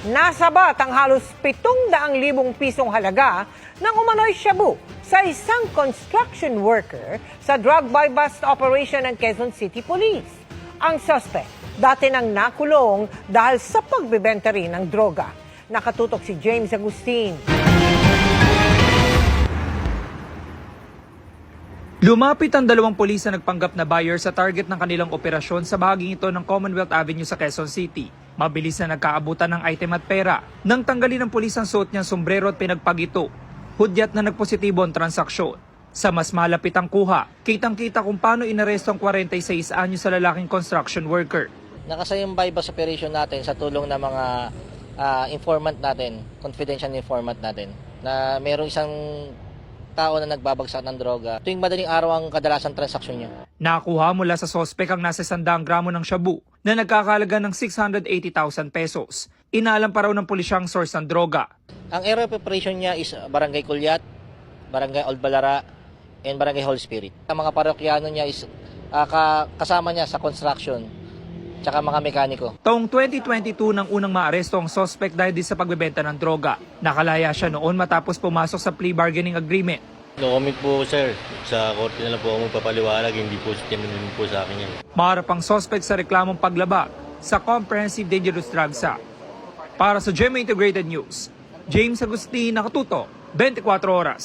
Nasabat ang halos 700,000 pisong halaga ng umano'y shabu sa isang construction worker sa drug buy-bust operation ng Quezon City Police. Ang suspect, dati nang nakulong dahil sa pagbebenta rin ng droga. Nakatutok si James Agustin. Lumapit ang dalawang pulis na nagpanggap na buyer sa target ng kanilang operasyon sa bahaging ito ng Commonwealth Avenue sa Quezon City. Mabilis na nagkaabutan ng item at pera. Nang tanggalin ng pulis ang suot niyang sombrero at pinagpagito, hudyat na nagpositibo ang transaksyon. Sa mas malapit ang kuha, kitang-kita kung paano inaresto ang 46 anyo sa lalaking construction worker. Nakasaya yung bypass operation natin sa tulong ng mga ah, informant natin, confidential informant natin, na mayroong isang tao na nagbabagsak ng droga. Tuwing madaling araw ang kadalasan transaksyon niya. Nakuha mula sa sospek ang nasa 100 gramo ng shabu na nagkakalaga ng 680,000 pesos. Inaalam pa raw ng pulisyang source ng droga. Ang area of operation niya is Barangay Kulyat, Barangay Old Balara, and Barangay Holy Spirit. Ang mga parokyano niya is ka- kasama niya sa construction, tsaka mga mekaniko. Taong 2022 nang unang maaresto ang suspect dahil din sa pagbebenta ng droga. Nakalaya siya noon matapos pumasok sa plea bargaining agreement. No comment po sir. Sa korte na lang po ako magpapaliwanag, hindi po tinanong po sa akin yan. Maharap ang suspect sa reklamong paglabag sa Comprehensive Dangerous Drugs Act. Para sa GMA Integrated News, James Agustin, Nakatuto, 24 Oras.